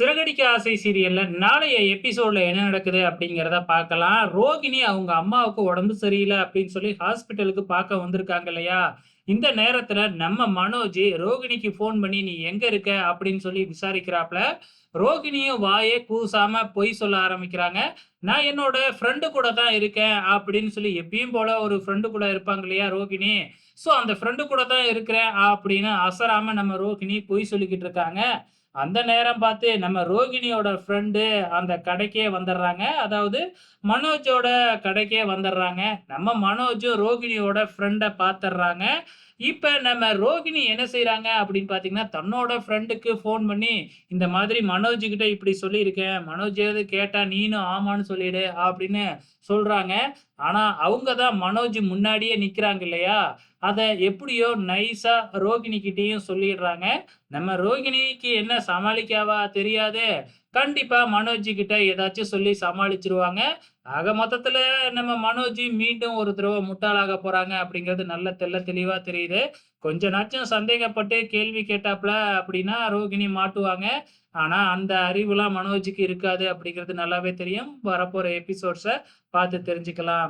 சிறகடிக்க ஆசை சீரியல்ல நாளைய எபிசோட்ல என்ன நடக்குது அப்படிங்கிறத பார்க்கலாம். ரோகிணி அவங்க அம்மாவுக்கு உடம்பு சரியில்லை அப்படின்னு சொல்லி ஹாஸ்பிட்டலுக்கு பார்க்க வந்திருக்காங்க இல்லையா? இந்த நேரத்துல நம்ம மனோஜ் ரோகிணிக்கு ஃபோன் பண்ணி "நீ எங்க இருக்க?" அப்படின்னு சொல்லி விசாரிக்கிறாப்ல. ரோகிணியும் வாயே கூசாம பொய் சொல்ல ஆரம்பிக்கிறாங்க. "நான் என்னோட ஃப்ரெண்டு கூட தான் இருக்கேன்" அப்படின்னு சொல்லி எப்பயும் போல ஒரு ஃப்ரெண்டு கூட இருப்பாங்க இல்லையா ரோகிணி. ஸோ அந்த ஃப்ரெண்டு கூட தான் இருக்கிறேன் அப்படின்னு அசராம நம்ம ரோகிணி பொய் சொல்லிக்கிட்டு இருக்காங்க. அந்த நேரம் பார்த்து நம்ம ரோகிணியோட ஃப்ரெண்டு அந்த கடைக்கே வந்துடுறாங்க. அதாவது மனோஜோட கடைக்கே வந்துடுறாங்க. நம்ம மனோஜும் ரோகிணியோட ஃப்ரெண்டை பார்த்துடுறாங்க. இப்போ நம்ம ரோகிணி என்ன செய்கிறாங்க அப்படின்னு பார்த்தீங்கன்னா, தன்னோட ஃப்ரெண்டுக்கு ஃபோன் பண்ணி, "இந்த மாதிரி மனோஜ்கிட்ட இப்படி சொல்லியிருக்கேன். மனோஜ் ஏதாவது கேட்டால் நீனும் ஆமான்னு சொல்லிடு" அப்படின்னு சொல்கிறாங்க ஆனால் அவங்க தான் மனோஜ் முன்னாடியே நிற்கிறாங்க இல்லையா? அதை எப்படியோ நைஸாக ரோகிணிக்கிட்டேயும் சொல்லிடுறாங்க. நம்ம ரோகிணிக்கு என்ன சமாளிக்காவா தெரியாது. கண்டிப்பா மனோஜி கிட்ட ஏதாச்சும் சொல்லி சமாளிச்சிருவாங்க ஆக மொத்தத்துல நம்ம மனோஜி மீண்டும் ஒரு தடவை முட்டாளாக போறாங்க அப்படிங்கிறது நல்ல தெள்ள தெளிவா தெரியுது. கொஞ்ச நாச்சும் சந்தேகப்பட்டு கேள்வி கேட்டாப்ல அப்படின்னா ரோகிணி மாட்டுவாங்க. ஆனா அந்த அறிவுலாம் மனோஜிக்கு இருக்காது அப்படிங்கிறது நல்லாவே தெரியும். வரப்போற எபிசோட்ஸை பார்த்து தெரிஞ்சுக்கலாம்.